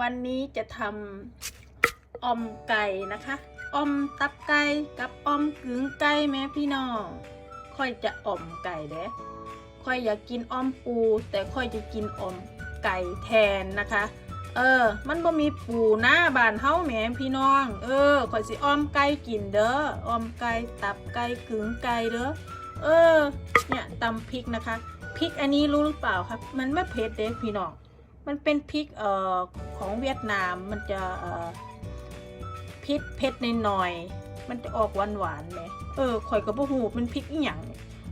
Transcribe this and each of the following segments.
วันนี้จะทำออมไก่นะคะออมตับไก่กับออมกึ๋งไก่แม่พี่น้องค่อยจะออมไก่เด้ค่อยอยากกินออมปู แต่ค่อยจะกินออมไก่แทนนะคะ เออ มันบ่มีปูหน้าบานเฮาแม่พี่น้อง เออข่อยสิออมไก่กินเด้อออมไก่ตับไก่กึ๋งไก่เด้อเออ เนี่ยตำพริกนะคะพริกอันนี้รู้หรือเปล่าครับ มันไม่เผ็ดเด้พี่น้อง มันเป็นพริกเอ่อของเวียดนามมันจะเอ่อพริกเผ็ดหน่อยๆมันจะออกหวานหวานไหมเออข่อยก็บ่ฮู้เป็นพริกอีหยัง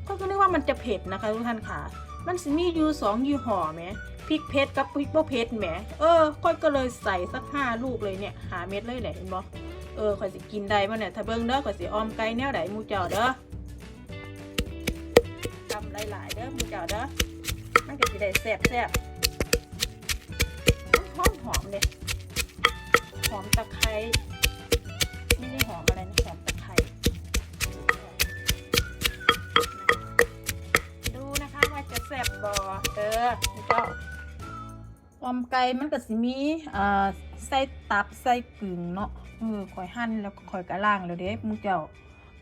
เข่อยก็นึกว่ามันจะเผ็ดนะคะทุกท่านค่ะ มันสิมีอยู่สองยี่ห้อไหมพริกเผ็ดกับพริกบ่เผ็ดแหมเออข่อยก็เลยใส่สักห้าลูกเลยเนี่ยหาเม็ดเลยแหละเห็นบ่เออข่อยสิกินได้บ่เนี่ยถ้าเบิ่งเด้อข่อยสิออมไก่แนวใดหมู่เจ้าเด้อทำหลายๆเด้อมูเจ้าเด้อมันก็สิได้แซ่บๆ หอมหอมเลย หอมตะไคร้ ไม่ได้หอมอะไรนะ หอมตะไคร้ ดูนะคะว่าจะแซ่บบอเออนี่ก็ออมไก่มันก็สิมีเอ่อใส่ตับใส่กึ่งเนาะเออข่อยหั่นแล้วก็ข่อยกระล่างแล้วเด้มึงเจ้า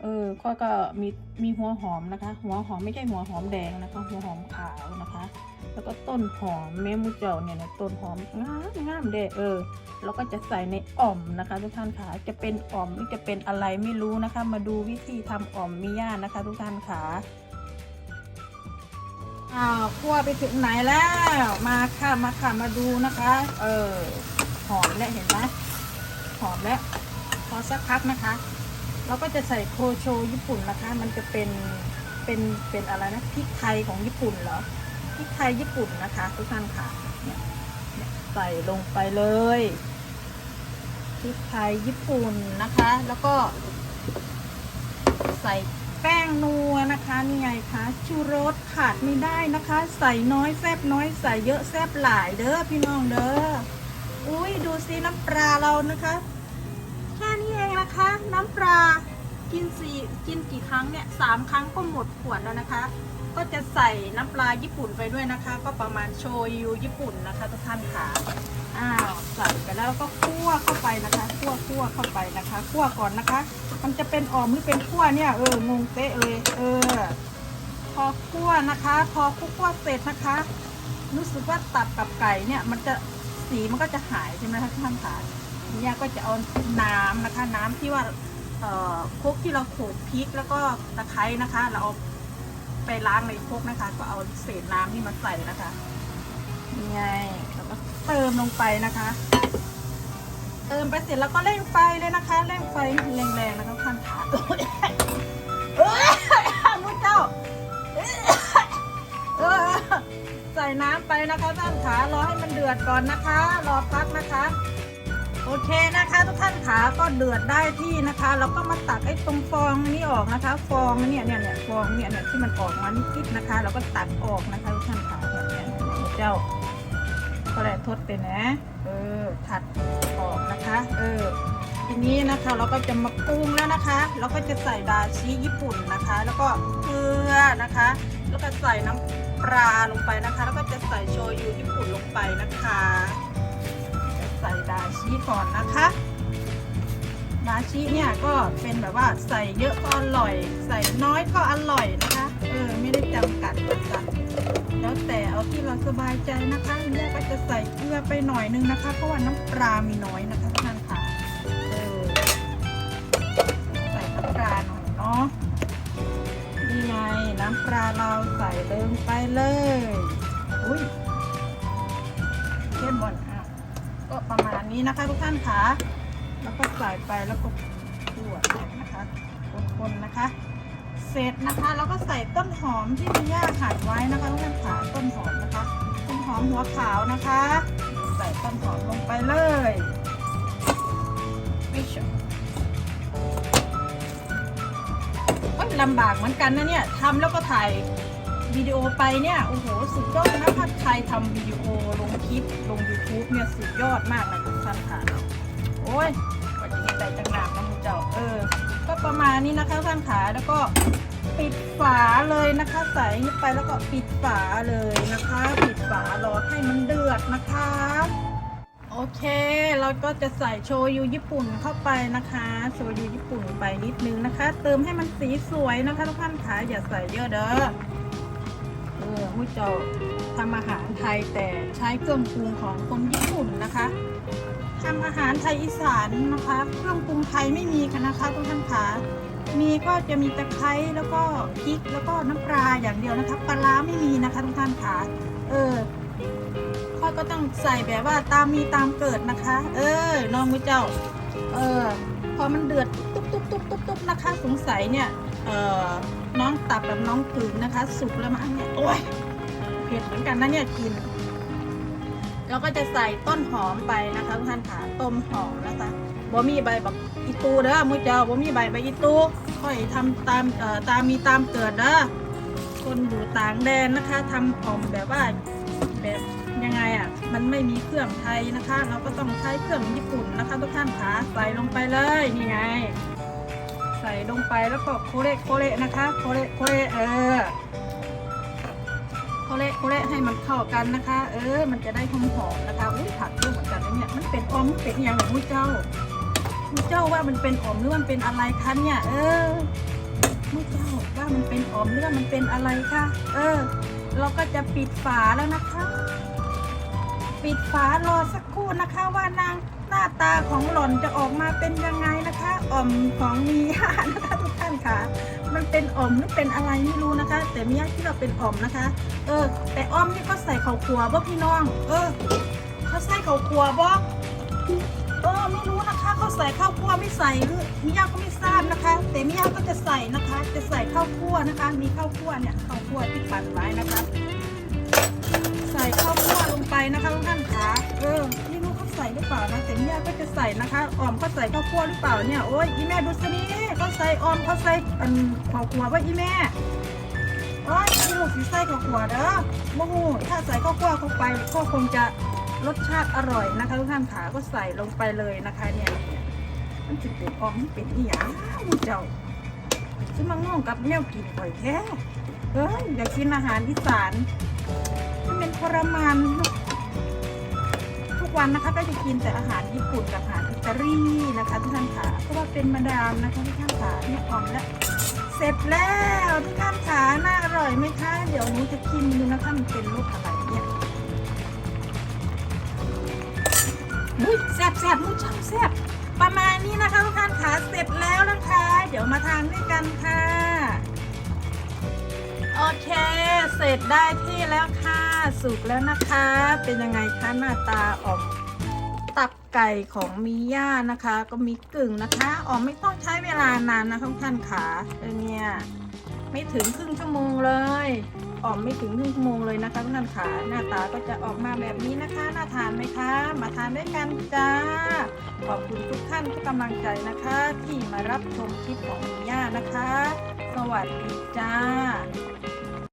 เออข่อยก็มีมีหัวหอมนะคะ หัวหอมไม่ใช่หัวหอมแดงนะคะ หัวหอมขาวนะคะ แล้วก็ต้นหอมแม่มูเจ้าเนี่ยนะต้นหอมงามงามเด้เออแล้วก็จะใส่ในอ่อมนะคะ ทุกท่านค่ะจะเป็นอ่อมหรือจะเป็นอะไรไม่รู้นะคะ มาดูวิธีทำอ่อมมิย่านะคะ ทุกท่านค่ะอ้าวคั่วไปถึงไหนแล้วมาค่ะมาค่ะมาดูนะคะ เออหอมแล้วเห็นไหมหอมแล้วพอสักพักนะคะ เราก็จะใส่โคโชญี่ปุ่นนะคะ มันจะเป็นเป็นเป็นอะไรนะพริกไทยของญี่ปุ่นเหรอพริกไทยญี่ปุ่นนะคะ ทุกท่านค่ะเนี่ยใส่ลงไปเลยพริกไทยญี่ปุ่นนะคะ แล้วก็ใส่แป้งนัวนะคะนี่ไงคะชูรสขาดไม่ได้นะคะ ใส่น้อยแซบน้อยใส่เยอะแซบหลายเด้อพี่น้องเด้ออุ้ยดูสิน้ำปลาเรานะคะ นี้เองนะคะ น้ำปลากินสี่กินกี่ครั้งเนี่ยสามครั้งก็หมดขวดแล้วนะคะ ก็จะใส่น้ำปลาญี่ปุ่นไปด้วยนะคะ ก็ประมาณโชยุญี่ปุ่นนะคะทุกท่านค่ะอ้าวใส่ไปแล้วก็คั่วเข้าไปนะคะคั่วคั่วเข้าไปนะคะคั่วก่อนนะคะ มันจะเป็นอ่อมหรือเป็นคั่วเนี่ยเอองงเป๊ะเลยเออพอคั่วนะคะ พอคั่วเสร็จนะคะ รู้สึกว่าตับกับไก่เนี่ยมันจะสีมันก็จะหายใช่ไหมคะทุกท่านค่ะ เนี่ยก็จะเอาน้ำนะคะ น้ำที่ว่าคุกที่เราโขลกพริกแล้วก็ตะไคร้นะคะ เราเอาไปล้างในครกนะคะ ก็เอาเศษน้ำนี่มาใส่นะคะนี่ไงแล้วก็เติมลงไปนะคะ เติมไปเสร็จแล้วก็เร่งไฟเลยนะคะเร่งไฟแรงๆนะคะท่านขาเอ้ยมุ้เจ้าใส่น้ำไปนะคะท่านขารอให้มันเดือดก่อนนะคะ รอพักนะคะ โอเคนะคะทุกท่านขาก็เดือดได้ที่นะคะเราก็มาตักไอ้ตรงฟองนี้ออกนะคะ ฟองเนี่ยเนี่ยเนี่ยฟองเนี่ยเนี่ยที่มันออกมานิดๆนะคะเราก็ตักออกนะคะทุกท่านขาเนี่ยเนี่ยเนี่ยเจ้าก็ได้ทดไปนะ เออถัดออกนะคะ เออทีนี้นะคะเราก็จะมาปรุงแล้วนะคะเราก็จะใส่ดาชิญี่ปุ่นนะคะ แล้วก็เกลือนะคะ แล้วก็ใส่น้ำปลาลงไปนะคะ แล้วก็จะใส่โชยุญี่ปุ่นลงไปนะคะ ใส่ดาชิก่อนนะคะดาชิเนี่ยก็เป็นแบบว่าใส่เยอะก็อร่อย ใส่น้อยก็อร่อยนะคะ เออไม่ได้จำกัดนะคะแล้วแต่เอาที่เราสบายใจนะคะเนี่ก็จะใส่เกลือไปหน่อยนึงนะคะ เพราะว่าน้ำปลามีน้อยนะคะท่านค่ะเออใส่น้ำปลาหน่อยเนาะนี่ไงน้ำปลาเราใส่เติมไปเลยอุ้ย ประมาณนี้นะคะทุกท่านค่ะแล้วก็ใส่ไปแล้วก็คั่วนะคะคนๆนะคะ เสร็จนะคะแล้วก็ใส่ต้นหอมที่มีย่าหั่นไว้นะคะทุกท่านค่ะต้นหอมนะคะ ต้นหอมหัวขาวนะคะ ใส่ต้นหอมลงไปเลยไม่ชอบโอ๊ยลำบากเหมือนกันนะเนี่ยทำแล้วก็ถ่าย วิดีโอไปเนี่ย โอ้โห สุดยอดนะถ้าใครทำวิดีโอลงคลิป ลง YouTube เนี่ย สุดยอดมากเลยทุกท่านค่ะ โอ้ยกว่าจะเห็นได้จังหนามนะมึงเจ้า เออ ก็ประมาณนี้นะคะท่านขาแล้วก็ปิดฝาเลยนะคะใส่ไปแล้วก็ปิดฝาเลยนะคะ ปิดฝารอให้มันเดือดนะคะ โอเค เราก็จะใส่โชยุญี่ปุ่นเข้าไปนะคะ โชยุญี่ปุ่นไปนิดนึงนะคะ เติมให้มันสีสวยนะคะทุกท่านคะอย่าใส่เยอะเด้อ มุ้ยเจ้าทำอาหารไทยแต่ใช้เครื่องปรุงของคนญี่ปุ่นนะคะทำอาหารไทยอีสานนะคะ เครื่องปรุงไทยไม่มีค่ะนะคะทุกท่านคะมีก็จะมีตะไคร้แล้วก็พริกแล้วก็น้ำปลาอย่างเดียวนะคะปลาร้าไม่มีนะคะทุกท่านคะเออข้อก็ต้องใส่แบบว่าตามมีตามเกิดนะคะ เออน้องมุ้ยเจ้า เออพอมันเดือดตุ๊บตุ๊บตุ๊บตุ๊บตุ๊บนะคะสงสัยเนี่ยเออน้องตับกับน้องกึ่งนะคะ สุกแล้วมั้งเนี่ยโอ้ย เผ็ดเหมือนกันนะเนี่ยกินเราก็จะใส่ต้นหอมไปนะคะทุกท่านค่ะต้มหอมนะคะบ่มีใบบักอีตูเด้อมุ้ยเจ้าบ่มีใบใบอีตูค่อยทำตามเอ่อตามมีตามเกิดเด้อคนอยู่ต่างแดนนะคะทำหอมแบบว่าแบบยังไงอะมันไม่มีเครื่องไทยนะคะ เราก็ต้องใช้เครื่องญี่ปุ่นนะคะ ทุกท่านค่ะใส่ลงไปเลยนี่ไง ใส่ลงไปแล้วก็โคเละโคเละนะคะโคเละโคเละเออ โคเละโคเละให้มันเข้ากันนะคะ เออ มันจะได้หอมหอมๆนะคะ อุ้ยผักเยอะเหมือนกันนะเนี่ย มันเป็นออมเป็นอย่างของมุ้ยเจ้า มุ้ยเจ้าว่ามันเป็นออมหรือมันเป็นอะไรคะเนี่ย เออ มุ้ยเจ้าว่ามันเป็นออมหรือมันเป็นอะไรคะเออ เราก็จะปิดฝาแล้วนะคะ ปิดฝารอสักครู่นะคะว่านาง หน้าตาของหล่อนจะออกมาเป็นยังไงนะคะอ่อมของมีย่านะคะทุกท่านค่ะ มันเป็นอ่อมหรือเป็นอะไรไม่รู้นะคะ แต่มีย่าที่เราเป็นอ่อมนะคะ เออ แต่อ้อมนี่เขาใส่ข้าวคั่วบ่พี่น้อง เออเขาใส่ข้าวคั่วบ่เออไม่รู้นะคะเขาใส่ข้าวคั่วไม่ใส่หรือมิยาก็ไม่ทราบนะคะ แต่มิยาก็จะใส่นะคะ จะใส่ข้าวคั่วนะคะ มีข้าวคั่วเนี่ยข้าวคั่วที่ปั่นไว้นะคะ ใส่ข้าวคั่วลงไปนะคะทุกท่านคะเออ ใส่หรือเปล่านะแต่แม่ก็จะใส่นะคะออมเขาใส่ข้าวคั่วหรือเปล่าเนี่ยโอ้ยอีแม่ดูสินี่เขาใส่ออมเขาใส่อันข้าวคั่วว่าอีแม่โอ้ยไม่รู้สิใส่ข้าวคั่วเด้อโมโหถ้าใส่ข้าวคั่วเข้าไปก็คงจะรสชาติอร่อยนะคะทุกท่านขาก็ใส่ลงไปเลยนะคะเนี่ยมันจะเป็นออมที่เป็นอีหยังมูเจ้าซึ่งมางงกับแนวกินข่อยแท้เอ้ยอยากกินอาหารอีสานมันเป็นทรมานทุก วันนะคะก็จะกินแต่อาหารญี่ปุ่นกับอาหารอิตาลีนะคะทุกท่านค่ะเพราะว่าเป็นมาดามนะคะทุกท่านค่ะเนี่ยหอมแล้วเสร็จแล้วทุกท่านค่ะน่าอร่อยไหมคะเดี๋ยวนี้จะชิมดูนะคะมันเป็นรูปอะไรเนี่ยมุ้ยแซ่บแซ่บมุ้ยช่างแซ่บประมาณนี้นะคะทุกท่านค่ะเสร็จแล้วนะคะ เดี๋ยวมาทานด้วยกันค่ะ โอเค เสร็จได้ที่แล้วค่ะ สุกแล้วนะคะ เป็นยังไงคะหน้าตาออกตับไก่ของมิย่านะคะ ก็มีกึ่งนะคะออกไม่ต้องใช้เวลานานนะทุกท่านขาเนี่ยไม่ถึงครึ่งชั่วโมงเลยออกไม่ถึงครึ่งชั่วโมงเลยนะคะทุกท่านขาหน้าตาก็จะออกมาแบบนี้นะคะ น่าทานไหมคะ มาทานด้วยกันจ้า ขอบคุณทุกท่านทุกกำลังใจนะคะ ที่มารับชมคลิปของมิย่านะคะ สวัสดีจ้า